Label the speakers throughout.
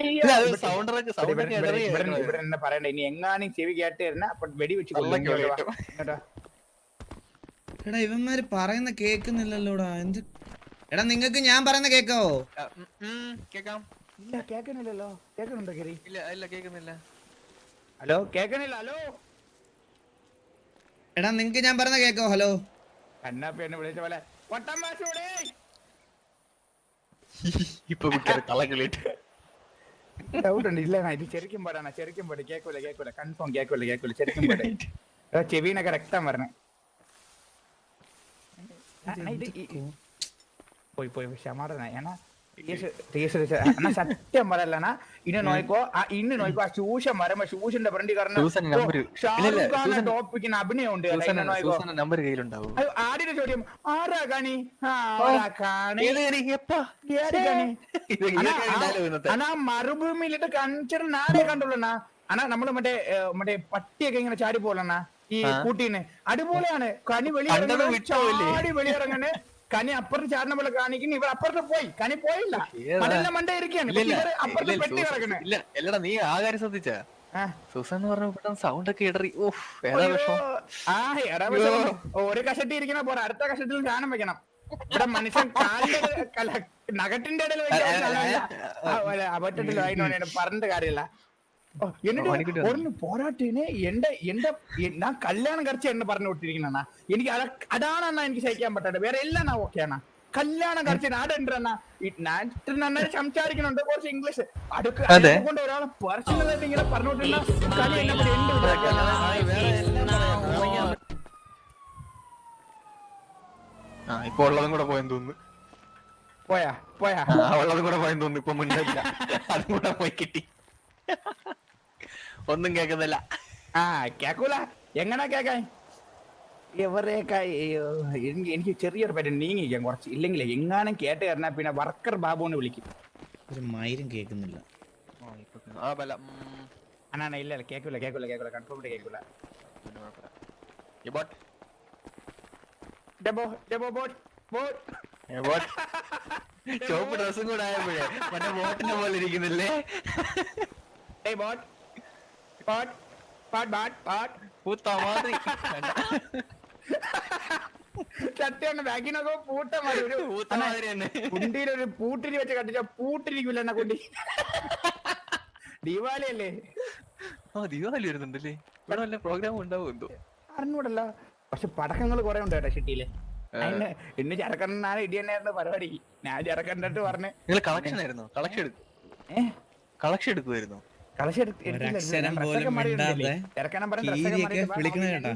Speaker 1: ഇവിടെ- പറയണ്ട. ഇനി എങ്ങാനും ചെവി കേട്ട് തരുന്ന അപ്പൊ വെടി വെച്ച്.
Speaker 2: എടാ ഇവന്മാര് പറയുന്ന കേക്കുന്നില്ലല്ലോടാ. എന്ത് എടാ നിങ്ങക്ക് ഞാൻ പറയുന്ന കേക്കാവോ
Speaker 3: ഉം, കേക്കാം.
Speaker 1: ഇല്ല കേക്കണില്ലല്ലോ കേക്കണുണ്ടോ കെറി?
Speaker 3: ഇല്ല ഇല്ല കേക്കുന്നില്ല.
Speaker 1: ഹലോ കേക്കണില്ല ഹലോ?
Speaker 2: എടാ നിങ്ങക്ക് ഞാൻ പറയുന്ന കേക്കോ? ഹലോ?
Speaker 1: കണ്ണാപ്പി എന്നെ വിളിച്ച പോലെ.
Speaker 3: ഇപ്പൊ കളകളിട്ട്
Speaker 1: ഡൗട്ട് ഉണ്ട് ഇല്ല ഇത് ശരിക്കും പാടാണ് ശരിക്കും പാട് കേക്കൂല കേക്കൂല കൺഫേം കേക്കൂല കേക്കൂല ശരിക്കും പാട് എടാ, ചെവിനൊക്കെ രക്തം വരണേ ആ, ആ, ഇത് ശൂഷന്റെ ഫ്രണ്ടി ടോപ്പിക്കിന് അഭിനയം ഉണ്ട്
Speaker 3: നമ്പർ കയ്യിലുണ്ടാവും.
Speaker 1: ചോദ്യം ആരാ കാണി ആരാ കാണി
Speaker 3: കണി?
Speaker 1: ആരാ കാണി? അണ്ണാ മരുഭൂമിയിലിട്ട് കണിച്ചിട്ട് നാടേ കണ്ടുള്ളണ അണ്ണാ? നമ്മൾ മറ്റേ മറ്റേ പട്ടിയൊക്കെ ഇങ്ങനെ ചാടി പോലെ ഈ. കൂട്ടീന്. അതുപോലെയാണ് വെളിയിറങ്ങി
Speaker 3: കണ്ടത്
Speaker 1: വെളിയിറങ്ങണ ചാടി വെളിയിറങ്ങണ് കനി അപ്പുറത്ത് ചാടുന്ന പോലെ കാണിക്കുന്നു. ഇവർ അപ്പുറത്ത് പോയി. കനി പോയില്ല? മണലിന്റെ മണ്ട ഇരിക്കുകയാണ്. അപ്പുറത്ത് പെട്ടി കിടക്കണേ.
Speaker 3: എല്ലടാ നീ ആ കാര്യം ശ്രദ്ധിച്ച. സൂസൻ എന്ന് പറഞ്ഞ പെട്ടെന്ന് സൗണ്ട് ഒക്കെ ഇടറി. ഓഹ് ഏതാ
Speaker 1: അയ്യോ.
Speaker 3: വിഷമം.
Speaker 1: ആ എടാ വിഷമം. ഒരു കഷട്ടി ഇരിക്കണ പോരാ അടുത്ത കഷട്ടിൽ ഗാനം വെക്കണം. ഇവിടെ മനുഷ്യൻ കാലിന്റെ നഗട്ടിന്റെ ഇടയിൽ പറ്റത്തില്ല പറഞ്ഞിട്ട് കാര്യമില്ല. എന്നിട്ട്
Speaker 3: മണിക്കൂട്ടി
Speaker 1: ഒന്ന് പോരാട്ടിന്. എന്റെ എന്റെ ഞാൻ കല്യാണം കഴിച്ച എന്നെ പറഞ്ഞു വിട്ടിരിക്കുന്ന എനിക്ക് അത അതാണ് അണ്ണാ എനിക്ക് സഹിക്കാൻ പറ്റാതെ വേറെ എല്ലാം ഞാൻ ഓക്കെ അണ്ണാ കല്യാണം കഴിച്ച നാടുണ്ട് അണ്ണാ. ഞാൻ നന്നായി സംസാരിക്കുന്നുണ്ട്. കുറച്ച് ഇംഗ്ലീഷ്
Speaker 3: അടുക്കൊണ്ട്.
Speaker 1: കൊണ്ട് ഒരാളെ പേഴ്സണൽ ആയിട്ട് ഇങ്ങനെ പറഞ്ഞോട്ടില്ല കളി എന്നെ കൂടി എന്ത്
Speaker 3: ഇപ്പൊ ഉള്ളതും പോയെന്ന് തോന്നുന്നു.
Speaker 1: പോയാ പോയാ.
Speaker 3: ഉള്ളതും കൂടെ പോയെന്ന് തോന്നുന്നു. ഇപ്പൊ മുന്നേ അതും കൂടെ പോയി കിട്ടി. ഒന്നും കേക്കുന്നില്ല
Speaker 1: ആ കേക്കൂല. എങ്ങനെ കേക്കാൻ? എവരെയൊക്കെ എനിക്ക് എനിക്ക് ചെറിയൊരു പറ്റും നീങ്ങിക്കാൻ കുറച്ച്. ഇല്ലെങ്കിൽ എങ്ങാനും കേട്ട് കയറിനാ പിന്നെ വർക്കർ ബാബുന്ന് വിളിക്കും.
Speaker 2: ഒരു മൈരും കേക്കുന്നില്ല
Speaker 3: ആ, ഇപ്പൊ ആ ബല ഉം.
Speaker 1: അണ്ണാ ഇല്ല ഇല്ല കേക്കൂല കേക്കൂല കേക്കൂല കൺഫേം കേക്കൂല
Speaker 3: ചോപ്പ് ഡ്രസ്സും കൂടെ ആയപ്പോഴേ മറ്റേ ബോട്ടിന്റെ പോലെ ഇരിക്കുന്നില്ലേ?
Speaker 1: ഡേ ബോട്ട് ബോട്ട് പാട്ട് ബോട്ട് ബോട്ട്
Speaker 3: പൂത്ത മാതിരി.
Speaker 1: സത്യമാണ് ബാക്കിനൊക്കെ പൂട്ട ഒരു
Speaker 3: പൂത്ത മാതിരി തന്നെ.
Speaker 1: കുണ്ടിയിലൊരു പൂട്ടിരി വെച്ച് കണ്ടിച്ച പൂട്ടിരിക്കൂല എന്നെ കുണ്ടി. ദീപാവലി അല്ലേ
Speaker 3: ആ ദീപാവലി വരുന്നുണ്ടല്ലേ? ഇവിടെ വല്ല പ്രോഗ്രാം ഉണ്ടാവും എന്തോ?
Speaker 1: അറിഞ്ഞൂടല്ല. പക്ഷെ പടക്കങ്ങൾ കുറെ ഉണ്ട് കേട്ടോ ഷിട്ടിയിൽ. ചെറുക്കണ്ണാണ് ഇടി തന്നെയായിരുന്നു പരിപാടി. ഞാൻ ചെറുക്കണ്ടിട്ട് പറഞ്ഞു
Speaker 3: നിങ്ങൾ കളക്ഷൻ ആയിരുന്നു? കളക്ഷൻ എടുക്കും കളക്ഷൻ എടുക്കുമായിരുന്നു.
Speaker 2: ഒരക്ഷരം പോലും? മിണ്ടാതെ കീരിയൊക്കെ വിളിക്കണ കേട്ടോ.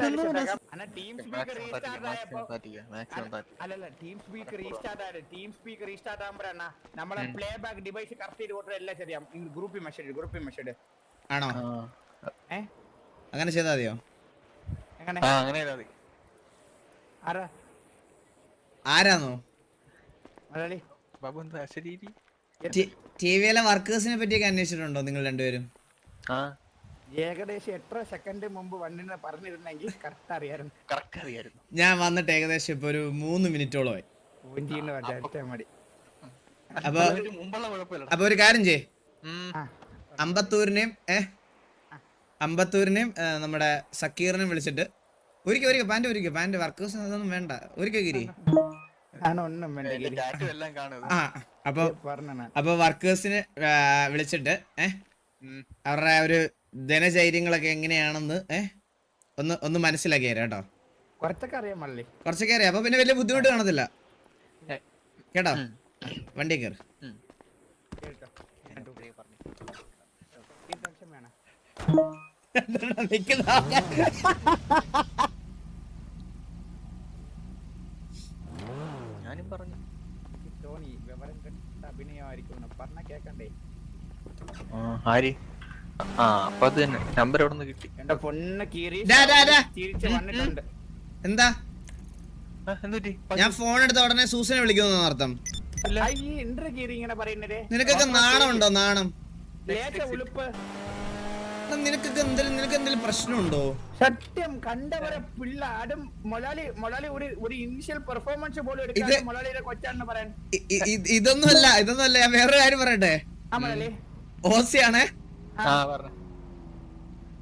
Speaker 1: അല്ലല്ല ടീം സ്പീക്കർ റീസ്റ്റാർട്ട് ആയത്. ടീം സ്പീക്കർ റീസ്റ്റാർട്ട് ആകുമ്പോഴാണ് നമ്മളെ പ്ലേ ബാക്ക് ഡിവൈസ് കറക്റ്റ് ചെയ്ത് കൊടുത്ത എല്ലാം ശരിയാവും ഗ്രൂപ്പിൽ മെസ്സേജ് ഗ്രൂപ്പിൽ മെസ്സേജ്
Speaker 2: ആണോ? അങ്ങനെ ചെയ്താൽ മതിയോ?
Speaker 3: ആ അങ്ങനെ ചെയ്താ
Speaker 1: ആരാ?
Speaker 2: ആരാന്നോ?
Speaker 3: ബാബു എന്താ ശരീരി
Speaker 2: ടി വിയിലെ വർക്കേഴ്സിനെ പറ്റിയൊക്കെ അന്വേഷിച്ചിട്ടുണ്ടോ നിങ്ങൾ രണ്ടുപേരും?
Speaker 1: ഏകദേശം എത്ര സെക്കൻഡ് മുമ്പ് വണ്ടിനെ പറഞ്ഞിരുന്നെങ്കിൽ കറക്റ്റ് അറിയായിരുന്നു.
Speaker 3: കറക്റ്റ് അറിയായിരുന്നു.
Speaker 2: ഞാൻ വന്നിട്ട് ഏകദേശം ഇപ്പൊ ഒരു മൂന്ന് മിനിറ്റോളമായി.
Speaker 1: മതി.
Speaker 2: അപ്പൊ അപ്പൊ ഒരു കാര്യം ചെയ് അമ്പത്തൂരിനെയും ഏ? അമ്പത്തൂരിനെയും നമ്മുടെ സക്കീറിനെയും വിളിച്ചിട്ട് ഒരിക്കൽ ഒരിക്കൽ പാന്റ് ഒരിക്കൽ പാന്റ് വർക്കേഴ്സ് അതൊന്നും വേണ്ട. ഒരിക്കൽ ഗിരി അപ്പൊ അപ്പൊ വർക്കേഴ്സിനെ വിളിച്ചിട്ട് ഏഹ് അവരുടെ ഒരു ധനചൈര്യങ്ങളൊക്കെ എങ്ങനെയാണെന്ന് ഏഹ് ഒന്ന് ഒന്ന് മനസ്സിലാക്കി തരാം കേട്ടോ.
Speaker 1: കുറച്ചൊക്കെ അറിയാം മള്ളി.
Speaker 2: കുറച്ചൊക്കെ അറിയാം. അപ്പൊ പിന്നെ വലിയ ബുദ്ധിമുട്ട് കാണത്തില്ല. കേട്ടോ. വണ്ടി കയറി
Speaker 3: ഉം.
Speaker 1: കേട്ടോ ഈ ടെൻഷൻ വേണം
Speaker 3: ഞാനും പറഞ്ഞു
Speaker 1: ഈ ടോണി വിവരം കെട്ട അഭിനയമായിരിക്കും പറഞ്ഞ കേക്കണ്ടേ
Speaker 3: ആ, ആര്? ആ അപ്പൊ അത് തന്നെ. നമ്പർ എവിടെ നിന്ന് കിട്ടി?
Speaker 1: എന്റെ പൊന്നെ കീറി
Speaker 2: ഡാ, ഡാ, ഡാ.
Speaker 1: തിരിച്ച് വന്നിട്ടുണ്ട്.
Speaker 2: എന്താ?
Speaker 3: ആ, എന്തുപറ്റി?
Speaker 2: ഞാൻ ഫോൺ എടുത്ത ഉടനെ സൂസനെ വിളിക്കുന്നു അർത്ഥം.
Speaker 1: അയ്യേ എന്തൊരു കീറി ഇങ്ങനെ പറയുന്നത്.
Speaker 2: നിനക്കൊക്കെ നാണമുണ്ടോ നാണം
Speaker 1: ലേശ ഉളുപ്പ്.
Speaker 2: എടാ, നിനക്കൊക്കെ എന്തെങ്കിലും നിനക്ക് എന്തെങ്കിലും പ്രശ്നമുണ്ടോ?
Speaker 1: സത്യം കണ്ടവരെ പിള്ള ആടും മൊലാലി മൊലാലി ഒരു ഒരു ഇനിഷ്യൽ പെർഫോമൻസ് പോലും എടുക്കാതെ
Speaker 2: ഇത്-
Speaker 1: മൊലാലിയുടെ കൊച്ചാണെന്ന് പറയാൻ.
Speaker 2: ഇ- ഇ- ഇ- ഇതൊന്നുമല്ല ഇതൊന്നുമല്ല ഞാൻ വേറൊരു കാര്യം പറയട്ടെ?
Speaker 1: ആ മൊലാലി.
Speaker 2: ഓസിയാണേ?
Speaker 3: ആ പറഞ്ഞ.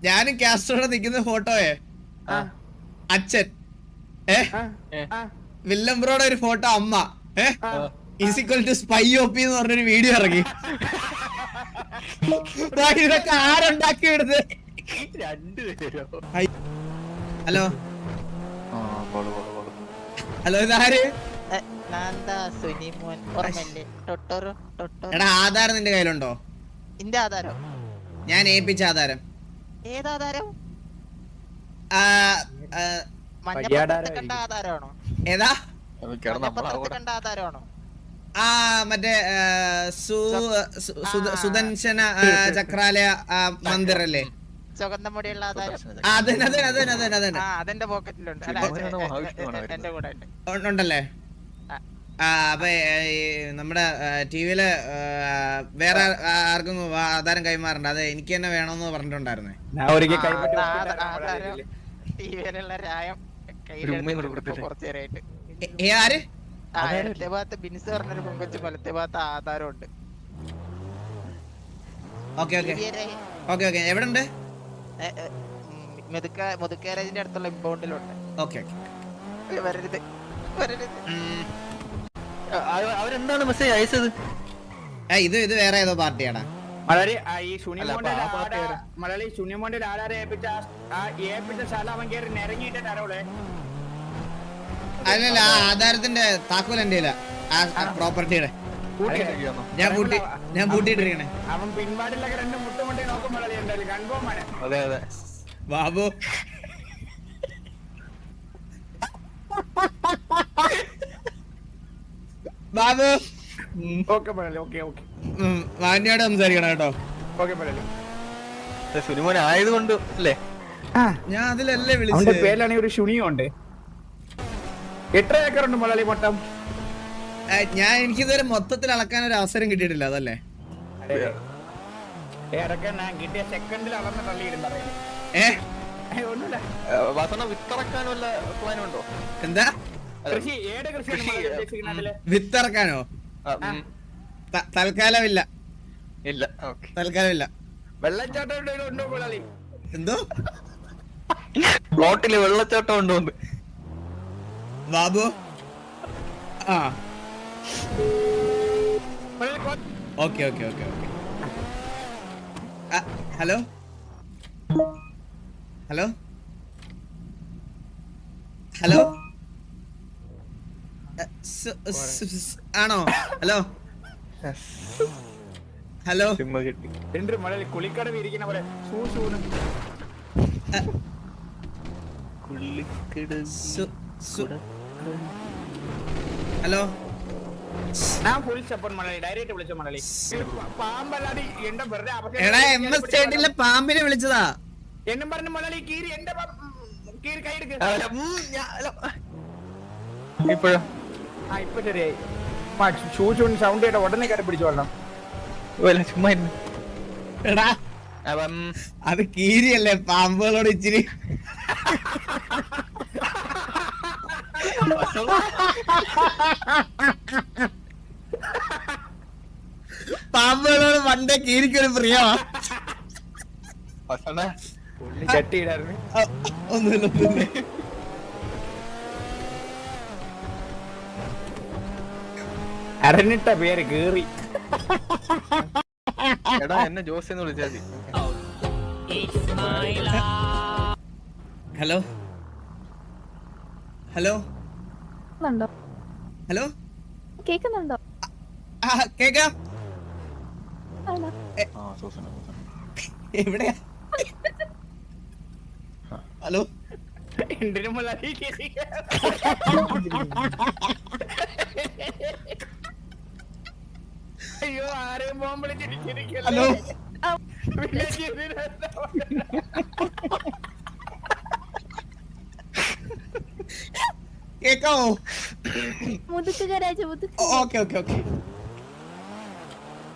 Speaker 2: ഞാനും കാസ്ട്രോടെ നിൽക്കുന്ന ഫോട്ടോയെ. അച്ഛൻ. ഏ? വില്ലംബ്രോടെ ഒരു ഫോട്ടോ അമ്മ. ഏ?
Speaker 1: Is equal
Speaker 2: is equal to spy ഒപ്പി എന്ന് പറഞ്ഞൊരു വീഡിയോ ഇറങ്ങി. ഇതൊക്കെ ആരുണ്ടാക്കി വിടുന്നത് ഹലോ? ഹലോ ഇതാര്?
Speaker 4: ആധാർ
Speaker 2: എടാ ആധാരം നിന്റെ കയ്യിലുണ്ടോ?
Speaker 4: ഇന്റെ ആധാരം.
Speaker 2: ഞാൻ ഏൽപ്പിച്ച ആധാരം.
Speaker 4: ഏതാധാരം?
Speaker 2: ആ, ആ,
Speaker 4: കണ്ട ആധാരമാണോ?
Speaker 2: ഏതാ?
Speaker 3: നമ്മളാ
Speaker 4: കണ്ട ആധാരമാണോ?
Speaker 2: ആ മറ്റേ സുദർശന ചക്രാലയ മന്ദിർ അല്ലേ
Speaker 4: ചുവന്ന മുടിയുള്ള ആധാരം.
Speaker 2: ആ, അതന്നെ അതന്നെ അതന്നെ അതന്നെ. അതന്നെ
Speaker 4: അതെന്റെ പോക്കറ്റിലുണ്ട്
Speaker 2: ഉണ്ടല്ലേ? അപ്പൊ നമ്മുടെ ടി നമ്മുടെ ടിവിയിൽ വേറെ ആർക്കും ആധാരം കൈമാറണ്ട. അതെ എനിക്ക് തന്നെ വേണമെന്ന് പറഞ്ഞിട്ടുണ്ടായിരുന്നേ. ആര്?
Speaker 4: ഇടത്തെ ഭാഗത്ത് ബിൻസ് പറഞ്ഞൊരു പൊങ്കച്ച് വലത്തെ ഭാഗത്ത് ആധാരം ഉണ്ട്
Speaker 2: ഓക്കെ ഓക്കെ ഓക്കെ. ഓക്കെ എവിടെ ഉണ്ട്
Speaker 4: മെതുക്ക മുതുക്കേരേജിന്റെ അടുത്തുള്ള ഇമ്പൗണ്ടിലുണ്ട്.
Speaker 2: Okay okay.
Speaker 4: വരരുത്. വരരുത്.
Speaker 3: അവരെന്താണ് മെസ്സേജ് അയച്ചത്
Speaker 2: ഇത് ഇത് വേറെ ഏതോ പാർട്ടിയാടാ.
Speaker 1: മലയാളി ഈ
Speaker 3: ആ
Speaker 1: ആടാ-
Speaker 3: പാട്ട് ഏതാ?
Speaker 1: മലയാളി സുനിമോന്റെ ആധാരം ഏൽപ്പിച്ച ആ- ആ ഏൽപ്പിച്ച സ്ഥലം അവൻ കയറി നിരങ്ങിയിട്ട് തരോളെ
Speaker 2: അല്ലല്ല ആ ആധാരത്തിന്റെ താക്കോൽ എന്റെ ആ പ്രോപ്പർട്ടിയുടെ? ഞാൻ പൂട്ടി ഞാൻ പൂട്ടിയിട്ടിരിക്കണേ
Speaker 1: അവൻ പിൻപാടിലൊക്കെ രണ്ട് മുട്ടുമുട്ടി നോക്കും മലയാളി എന്തായാലും. കൺഫേം ആണ്.
Speaker 3: അതെ അതെ.
Speaker 2: Babu. Babu.
Speaker 1: Okay Malayali okay okay.
Speaker 2: മാന്യോട് സംസാരിക്കണം കേട്ടോ.
Speaker 1: ഓക്കെ മലയാളി.
Speaker 3: സുനിമോൻ ആയതുകൊണ്ട് അല്ലേ?
Speaker 2: ഞാൻ അതിലല്ലേ
Speaker 1: അവന്റെ
Speaker 2: വിളിച്ചത്
Speaker 1: പേരിലാണെങ്കിൽ ഒരു ശുണിയും ഉണ്ട്. എത്ര ഏക്കർ ഉണ്ട് മലയാളി മട്ടം
Speaker 2: ഏ, ഞാൻ എനിക്കിതുവരെ മൊത്തത്തിൽ അളക്കാൻ ഒരു അവസരം കിട്ടിയിട്ടില്ല അതല്ലേ?
Speaker 1: ഏതൊക്കെ ഞാൻ കിട്ടിയ സെക്കൻഡിൽ അളന്ന് തള്ളിയിടും പറയുന്നത്
Speaker 2: ഏ?
Speaker 1: ഏയ് ഒന്നുമില്ല.
Speaker 3: വാസണ വിത്തിറക്കാൻ വല്ല പ്ലാനും ഉണ്ടോ?
Speaker 2: എന്താ? വിത്തിറക്കാനോ? തൽക്കാലമില്ല.
Speaker 3: ഇല്ല ഓക്കെ.
Speaker 2: തൽക്കാലമില്ല.
Speaker 1: വെള്ളച്ചാട്ടം
Speaker 2: എന്തോ?
Speaker 3: പ്ലോട്ടിൽ വെള്ളച്ചാട്ടം ഉണ്ടോ?
Speaker 2: ബാബു? ആ. Okay okay okay okay. Hello? Hello? Hello? ആണോ? ഹലോ? ഹലോ?
Speaker 1: കുളിക്കടവ് ഇരിക്കുന്ന പോലെ സൂ സൂന്ന്.
Speaker 2: സു- സു- ഹലോ?
Speaker 1: ഞാൻ ഡയറക്റ്റ് വിളിച്ച മലയാളി. പാമ്പല്ലാതെ എന്റെ വെറുതെ
Speaker 2: എടാ എം എസ് സ്റ്റേറ്റിലെ പാമ്പിനെ വിളിച്ചതാ.
Speaker 1: എന്നും പറഞ്ഞു മണലി കീരി എന്റെ കീരി കൈ എടുക്ക്.
Speaker 3: ഇപ്പോഴോ?
Speaker 1: ആ ഇപ്പൊ ശരിയായി. ഷൂ ഷൂൺ സൗണ്ട് കേട്ട ഉടനെ കയറി പിടിച്ചു കൊള്ളണം
Speaker 3: വല്ല ചുമ്മാ ഇരുന്ന്.
Speaker 2: എടാ
Speaker 3: അപ്പം
Speaker 2: അത് കീരിയല്ലേ പാമ്പുകളോട് ഇച്ചിരി. പാമ്പുകളോട് പണ്ടേ കീരിക്കൊരു പ്രിയമാ. ഒന്നുമില്ല ഒന്നുമില്ല.
Speaker 1: അരഞ്ഞിട്ട പേര് കേറി.
Speaker 3: എടാ എന്നെ ജോസ് എന്ന് വിളിച്ചാൽ
Speaker 2: ഹലോ? ഹലോ?
Speaker 5: കേൾക്കുന്നുണ്ടോ
Speaker 2: ഹലോ?
Speaker 5: കേൾക്കുന്നുണ്ടോ
Speaker 2: ആ കേക്കാം.
Speaker 5: ആണോ?
Speaker 3: ആ സൂസന സൂസന
Speaker 2: എവിടെയാ? ഹലോ?
Speaker 1: എന്തിനും ആരെയും ബോംബ്
Speaker 2: ഹലോ. കേക്കാവോ?
Speaker 5: മുതുക്ക് കരാജ് മുതുക്ക്
Speaker 2: ഓക്കെ ഓക്കെ ഓക്കെ.